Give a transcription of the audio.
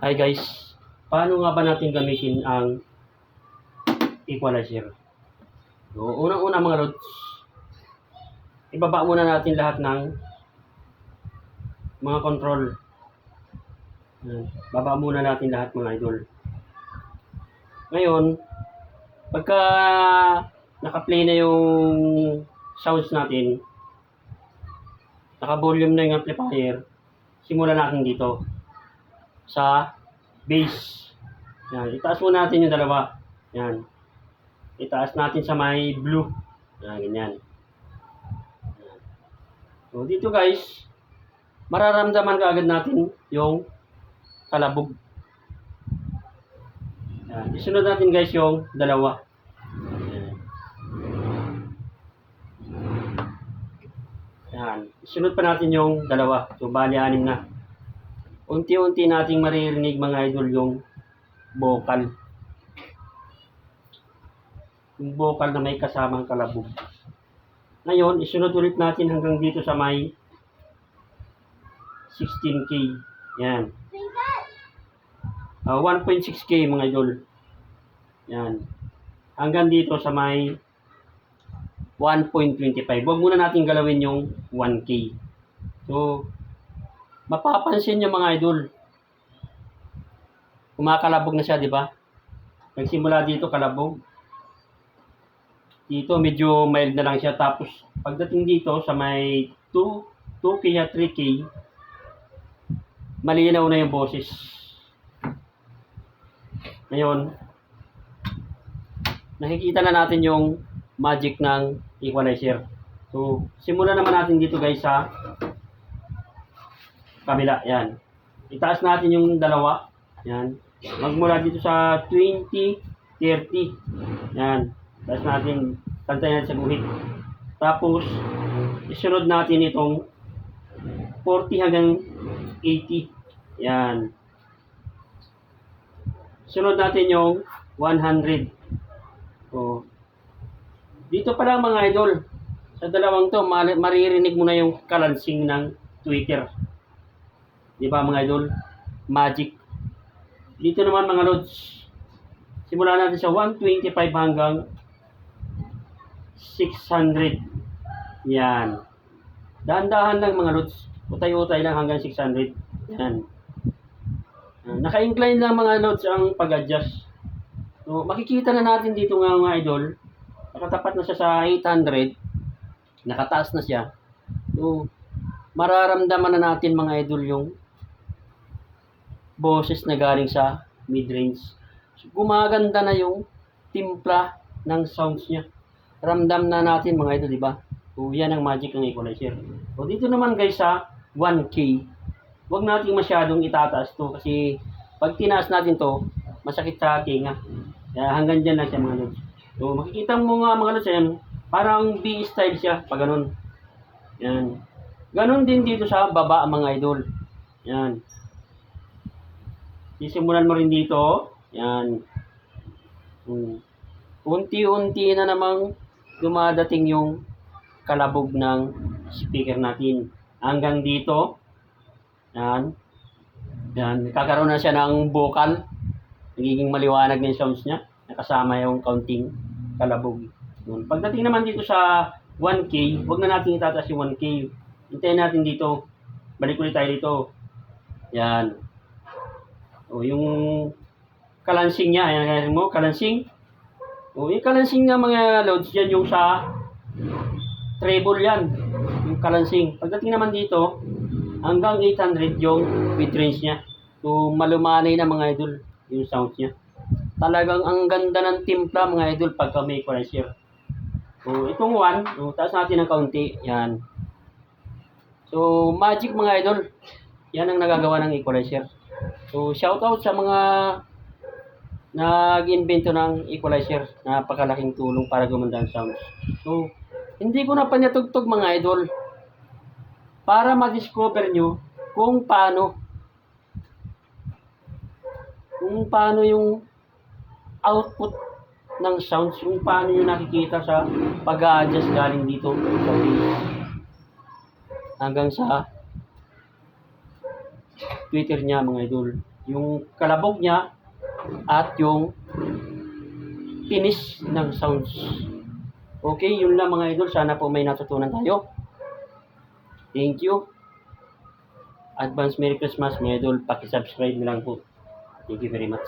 Hi guys, paano nga ba natin gamitin ang equalizer? So, unang-una mga lods, ibaba muna natin lahat ng mga control. Baba muna natin lahat mga idol. Ngayon, pagka naka-play na yung sounds natin, naka-volume na yung amplifier, simulan natin dito sa bass. Yan, itaas muna natin yung dalawa. Yan. Itaas natin sa may blue. Yan, ganyan. Yan. So, dito guys, mararamdaman ka agad natin yung kalabog. Yan. Isunod natin guys yung dalawa. Yan. Yan. Isunod pa natin yung dalawa. So, bali anim na. Unti-unti nating maririnig mga idol yung vocal. Yung vocal na may kasamang kalabog. Ngayon, isunod ulit natin hanggang dito sa may 16K. Yan. Ah, 1.6K mga idol. Yan. Hanggang dito sa may 1.25. Huwag muna natin galawin yung 1K. So, mapapansin nyo mga idol. Kumakalabog na siya, di ba? Nagsimula dito kalabog. Dito medyo mild na lang siya. Tapos pagdating dito sa may 2, 2K at 3K, malinaw na yung boses. Ngayon, nakikita na natin yung magic ng equalizer. So, simulan naman natin dito guys sa kabila. Yan. Itaas natin yung dalawa. Yan. Magmula dito sa 20, 30. Yan. Itaas natin, tantayan natin sa guhit. Tapos, isunod natin itong 40 hanggang 80. Yan. Sunod natin yung 100. So, dito pa lang mga idol. Sa dalawang to, mari- maririnig mo na yung kalansing ng Twitter. Di ba mga idol? Magic. Dito naman mga lods. Simulan natin sa 125 hanggang 600. Yan. Dahan-dahan lang mga lods. Utay-utay lang hanggang 600. Yan. Ah, Naka-incline lang mga lods ang pag-adjust. So, makikita na natin dito nga mga idol. Nakatapat na siya sa 800. Nakataas na siya. So, mararamdaman na natin mga idol yung boses na galing sa mid-range. So, gumaganda na yung timpla ng sounds niya. Ramdam na natin mga idol, di ba? So, yan ang magic ng equalizer. So, dito naman guys sa 1K, huwag natin masyadong itataas to kasi pag tinaas natin to, masakit sa tinga. Kaya hanggang dyan lang siya mga lods. So, makikita mo nga mga lods, yan, parang B-style siya, pag ganun. Yan. Ganon din dito sa baba mga idol. Yan. Sisimulan mo rin dito. Yan. Hmm. Unti-unti na namang dumadating yung kalabog ng speaker natin. Hanggang dito. Yan. Yan. Nagkakaroon na siya ng vocal. Nagiging maliwanag na yung sounds niya. Nakasama yung counting kalabog. Yun. Pagdating naman dito sa 1K, wag na natin itataas yung 1K. Hintayin natin dito. Balik ulit tayo dito. Yan. O, yung kalansing niya. Ayan, ayan mo, kalansing. O, yung kalansing nga mga loads, yan yung sa treble yan. Yung kalansing. Pagdating naman dito, hanggang 800 yung mid-range niya. So, malumanay na mga idol yung sounds niya. Talagang ang ganda ng timpla mga idol pagka may equalizer. So, itong one, so, taas natin ng kaunti. Yan. So, magic mga idol. Yan ang nagagawa ng equalizer. So, shoutout sa mga nag-invento ng equalizer. Napakalaking tulong para gumanda ang sounds. So, hindi ko na panyatugtog mga idol para ma-discover nyo kung paano kung paano yung output ng sounds, kung paano yung nakikita sa pag-adjust galing dito sa hanggang sa Twitter niya mga idol. yung kalabog niya at yung tinis ng sounds. Okay, yun lang mga idol. Sana po may natutunan tayo. Thank you. Advance Merry Christmas mga idol. Paki-subscribe na lang po. Thank you very much.